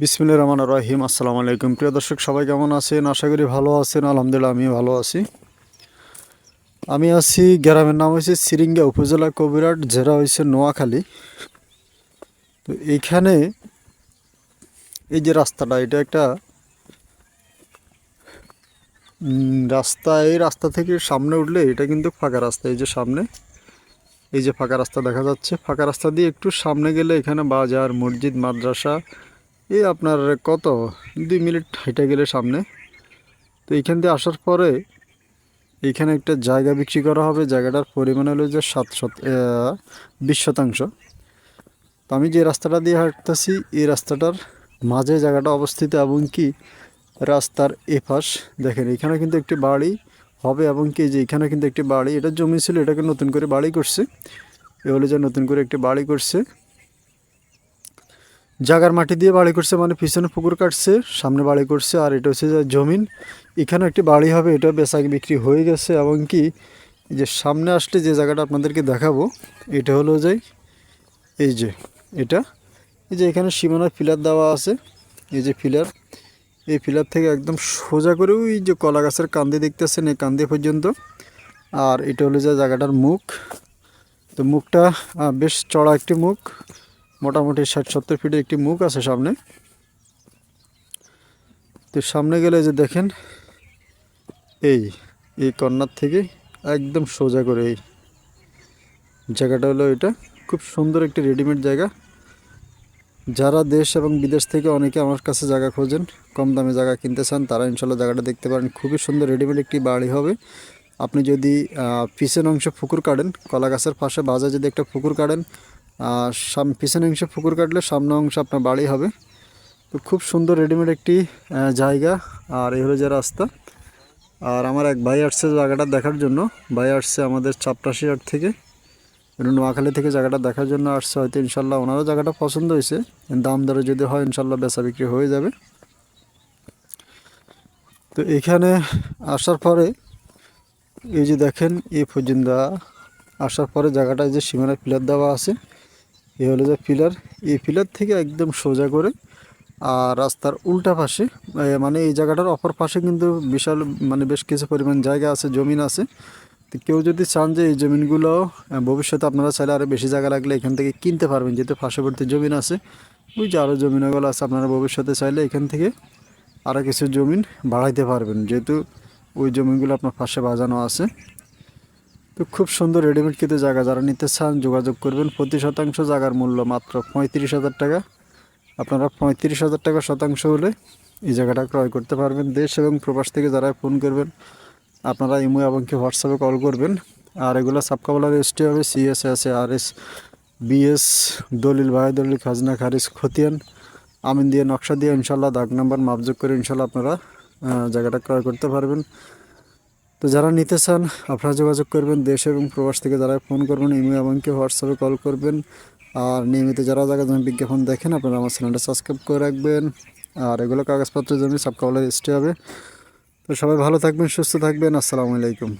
বিসমিল্লা রহমান রহিম। আসসালামু আলাইকুম। প্রিয় দর্শক, সবাই কেমন আছেন? আশা করি ভালো আছেন। আলহামদুলিল্লাহ আমি ভালো আছি। আমি আছি, গ্রামের নাম হয়েছে সিরিঙ্গা উপজেলা কবিরাট জেলা হয়েছে নোয়াখালী। তো এইখানে এই যে রাস্তাটা, এটা একটা রাস্তা, এই রাস্তা থেকে সামনে উঠলে এটা কিন্তু ফাঁকা রাস্তা, এই যে সামনে। এই যে ফাঁকা রাস্তা দেখা যাচ্ছে। ফাঁকা রাস্তা দিয়ে একটু সামনে গেলে এখানে বাজার, মসজিদ, মাদ্রাসা এই আপনার কত? দুই মিনিট হেঁটে গেলে সামনে। তো এইখান দিয়ে আসার পরে এইখানে একটা জায়গা বিক্রি করা হবে। জায়গাটার পরিমাণ হলো যে সাত শত বিশ শতাংশ। তো আমি যে রাস্তাটা দিয়ে হাঁটতেছি, এই রাস্তাটার মাঝে জায়গাটা অবস্থিত এবং কি রাস্তার এপাশ। দেখেন, এখানে কিন্তু একটি বাড়ি হবে এবং কি যে এখানে কিন্তু একটি বাড়ি। এটা জমি ছিল, এটাকে নতুন করে বাড়ি করছে। এ হলো যে নতুন করে একটি বাড়ি করছে। জাগার মাটি দিয়ে বাড়ি করছে মানে পিছনে পুকুর কাটছে, সামনে বাড়ি করছে, আর এটা হচ্ছে যে জমিন। এখানে একটি বাড়ি হবে, এটা বেচা বিক্রি হয়ে গেছে, এবং কি যে সামনে আসলে যে জায়গাটা আপনাদেরকে দেখাবো, এটা হলো যে এই যে এটা। এই যে এখানে সীমানার ফিলার দেওয়া আছে, এই যে ফিলার এই ফিলার থেকে একদম সোজা করে ওই যে কলা গাছের কান্দি দেখতেছেন, এই কান্দি পর্যন্ত। আর এটা হলো যে জায়গাটার মুখ। তো মুখটা বেশ চড়া একটি মুখ। মোটামুটি ষাট, সত্তর ফিটের একটি মুখ আছে সামনে। তো সামনে গেলে যে দেখেন, এই এই কর্নার থেকে একদম সোজা করে এই জায়গাটা হলো এটা। খুব সুন্দর একটি রেডিমেড জায়গা। যারা দেশ এবং বিদেশ থেকে অনেকে আমার কাছে জায়গা খোঁজেন, কম দামে জায়গা কিনতে চান, তারা ইনশাল্লাহ জায়গাটা দেখতে পারেন। খুবই সুন্দর রেডিমেড একটি বাড়ি হবে। আপনি যদি পিছন অংশে পুকুর কাটেন কলা গাছের পাশে বাজার যদি একটা পুকুর কাটেন সাম, পিছনে অংশে পুকুর কাটলে সামনে অংশ আপনার বাড়ি হবে। তো খুব সুন্দর রেডিমেড একটি জায়গা। আর এই হলো যে রাস্তা। আর আমার এক ভাই আসছে জায়গাটা দেখার জন্য। ভাই আসছে আমাদের চাপরাশি হাট থেকে নোয়াখালী থেকে জায়গাটা দেখার জন্য আসছে। হয়তো ইনশাল্লাহ ওনারও জায়গাটা পছন্দ হয়েছে। দাম দরে যদি হয়, ইনশাল্লাহ বেচা বিক্রি হয়ে যাবে। তো এখানে আসার পরে, এই যে দেখেন, এই পর্যন্ত আসার পরে জায়গাটায় যে সীমানার পিলার দেওয়া আছে এই হলো যে পিলার এই পিলার থেকে একদম সোজা করে আর রাস্তার উল্টা পাশে মানে এই জায়গাটার অপর পাশে কিন্তু বিশাল মানে বেশ কিছু পরিমাণ জায়গা আছে, জমিন আছে। তো কেউ যদি চান যে এই জমিনগুলো ভবিষ্যতে আপনারা চাইলে আরও বেশি জায়গা লাগলে এখান থেকে কিনতে পারবেন, যেহেতু পার্শ্ববর্তী জমিন আছে। ওই যে আরও জমিনগুলো আছে, আপনারা ভবিষ্যতে চাইলে এখান থেকে আরও কিছু জমিন বাড়াইতে পারবেন। যেহেতু ওই জমিগুলো আপনার পাশে বাজানো আছে। তো খুব সুন্দর রেডিমেড কিন্তু জায়গা। যারা নিতে চান, যোগাযোগ করবেন। প্রতি শতাংশ জায়গার মূল্য মাত্র পঁয়ত্রিশ হাজার টাকা। আপনারা পঁয়ত্রিশ হাজার টাকা শতাংশ হলে এই জায়গাটা ক্রয় করতে পারবেন। দেশ এবং প্রবাস থেকে যারা ফোন করবেন, আপনারা ইমো এবং কি হোয়াটসঅ্যাপে কল করবেন। আর এগুলো সাবকাবলার এসটি হবে সিএস আছে আর এস বিএস দলিল ভাই, দলিল খাজনা, খারিজ, খতিয়ান, আমিন দিয়ে, নকশা দিয়ে ইনশাল্লাহ দাগ নাম্বার মাপযোগ করে ইনশাল্লাহ আপনারা জায়গাটা ক্রয় করতে পারবেন। তো যারা নিতে চান, আপনারা যোগাযোগ করবেন দেশ এবং প্রবাস থেকে যারা ফোন করবেন ইমেল এবং কি হোয়াটসঅ্যাপে কল করবেন। আর নিয়মিত যারা জায়গা জমি বিজ্ঞাপন দেখেন, আপনারা আমার চ্যানেলটা সাবস্ক্রাইব করে রাখবেন। আর এগুলো কাগজপত্র জমি সব কাবলার এসটি হবে। তো সবাই ভালো থাকবেন, সুস্থ থাকবেন। আসসালামু আলাইকুম।